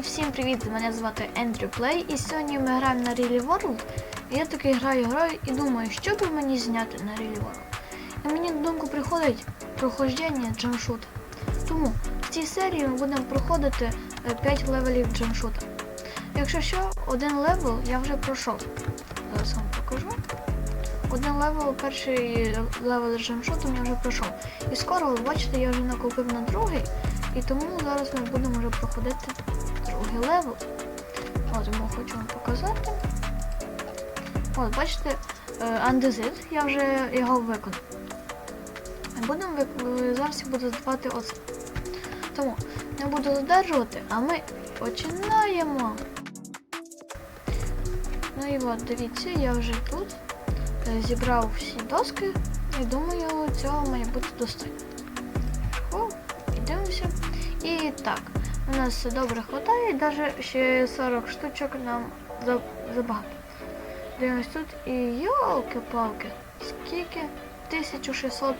всім привіт! Мене звати Ендрю Плей, і сьогодні ми граємо на Really World. І я таки граю, граю і думаю, що би мені зняти на Really World. І мені на думку приходить проходження джамшута. Тому в цій серії ми будемо проходити 5 левелів джамшута. Якщо що, один левел я вже пройшов. Зараз вам покажу. Один левел, перший левел джамшуту я вже пройшов. І скоро, ви бачите, я вже накопив на другий. І тому зараз ми будемо вже проходити левел. От, тому хочу вам показати. От, бачите, андезит, я вже його виконав. Будемо зараз буду здавати оце. Тому не буду задержувати, а ми починаємо. Ну і от, дивіться, я вже тут е, зібрав всі доски і думаю, цього має бути достатньо. О, і дивимося. І так, у нас все добре хватає, навіть ще 40 штучок нам забагато. Дивимось тут і йолки-палки. Скільки? 1600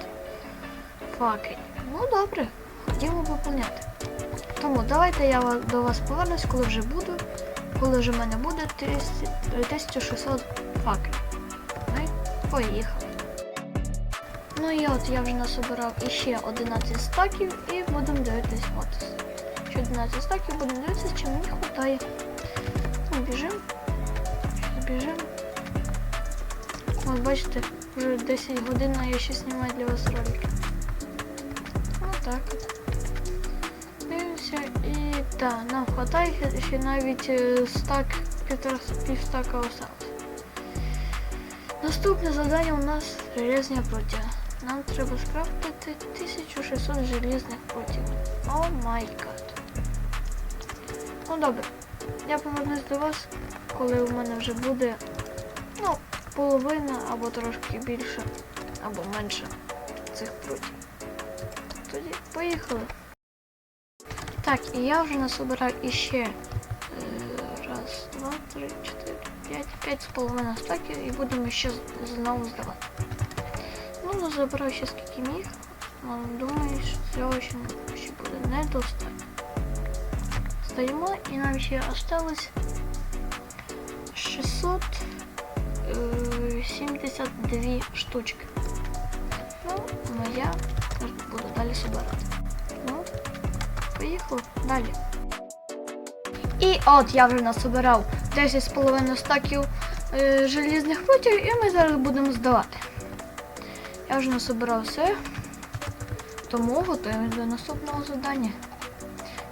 факелів. Ну добре, хотімо виповняти. Тому давайте я до вас повернусь, коли вже буду. Коли вже в мене буде 1600 факелів. Ми поїхали. Ну і от я вже насобирав іще 11 стаків і будемо дивитись фотос. 15. Так і будемо дивитися, чи мені вистачає. Ну, біжимо. Біжимо. От бачите, вже 10 годин, а я ще знімаю для вас ролики. Отак так. Дивимося і так, нам хватає ще навіть е, стак, півстака осталось. Наступне завдання у нас железні протя. Нам треба скрафтити 1600 железних протів. О май гад. Ну добре. Я повернусь до вас, коли у мене вже буде ну, половина або трошки більше, або менше цих прутів. Тоді поїхали. Так, і я вже насобирав іще е, раз, два, три, чотири, п'ять, п'ять з половиною стаків і будемо ще знову здавати. Ну, забираю ще скільки міг. але Думаю, що цього ще буде недостатньо. Стоїмо і нам ще осталось 672 штучки. Ну, моя буду далі збирати. Ну, поїхали далі. І от я вже насобирав 10,5 стаків е, желізних прутів і ми зараз будемо здавати. Я вже насобирав все, тому готуємось до наступного завдання.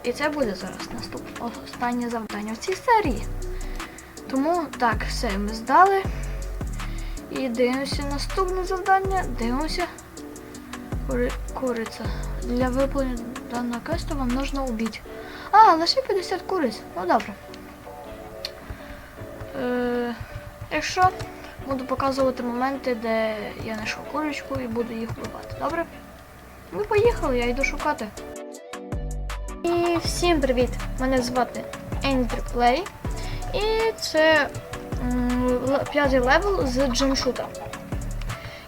І це буде зараз наступне останнє завдання в цій серії. Тому так, все ми здали. І дивимося наступне завдання. Дивимося. Кури... Куриця. Для виповнення даного квесту вам нужно убити. А, лише 50 куриць. Ну добре. Е, якщо буду показувати моменти, де я знайшов курочку і буду їх вбивати. Добре? Ми поїхали, я йду шукати. І всім привіт! Мене звати Ender Play. І це п'ятий левел з джимшута.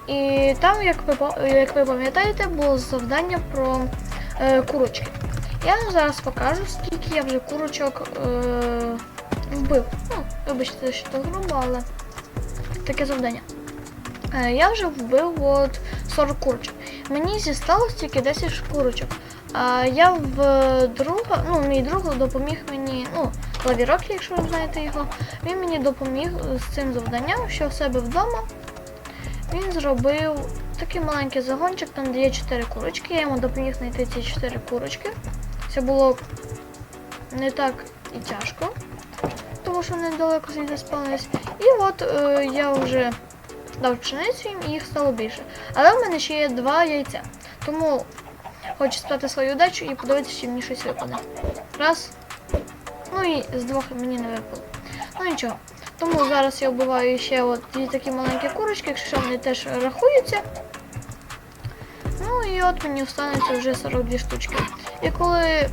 І там, як ви, як ви пам'ятаєте, було завдання про е, курочки. Я зараз покажу, скільки я вже курочок е, вбив. Ну, вибачте, що так грубо, але таке завдання. Е, я вже вбив от 40 курочок. Мені зісталось тільки 10 курочок. А я в друга, ну, мій друг допоміг мені, ну, Лавірок, якщо ви знаєте його, він мені допоміг з цим завданням, що в себе вдома він зробив такий маленький загончик, там де є 4 курочки. Я йому допоміг знайти ці 4 курочки. Це було не так і тяжко, тому що вони далеко звідси спалились. І от е, я вже дав пшеницю і їх стало більше. Але в мене ще є два яйця. Тому хочу спитати свою удачу і подивитися, чи мені щось випаде. Раз. Ну і з двох мені не випало. Ну нічого. Тому зараз я вбиваю ще от дві такі маленькі курочки, якщо вони теж рахуються. Ну і от мені останеться вже 42 штучки. І коли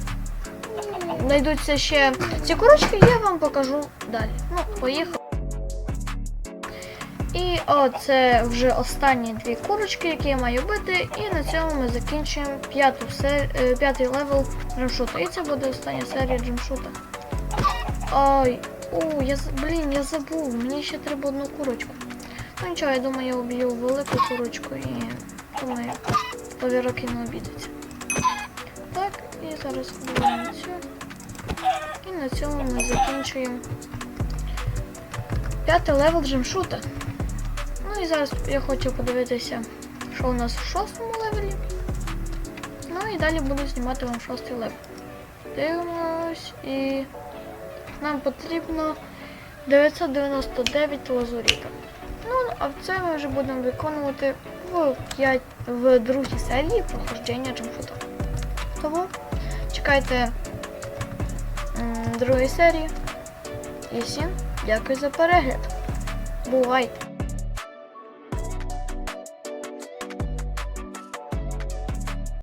знайдуться ще ці курочки, я вам покажу далі. Ну, поїхали. І оце вже останні дві курочки, які я маю бити. І на цьому ми закінчуємо п'яту сер... е, п'ятий левел джемшута. І це буде остання серія джемшута. Ай, о, я блін, я забув. Мені ще треба одну курочку. Ну нічого, я думаю, я уб'ю велику курочку і думаю, повіроки не обідеться. Так, і зараз вбиваємо цю. І на цьому ми закінчуємо. П'ятий левел джемшута. Ну і зараз я хочу подивитися, що у нас в шостому левелі. Ну і далі буду знімати вам шостий левел. Дивимось і нам потрібно 999 лазуріток. Ну, а це ми вже будемо виконувати в, 5, в другій серії проходження джемфута. Тому чекайте другої серії. І всім дякую за перегляд. Бувайте!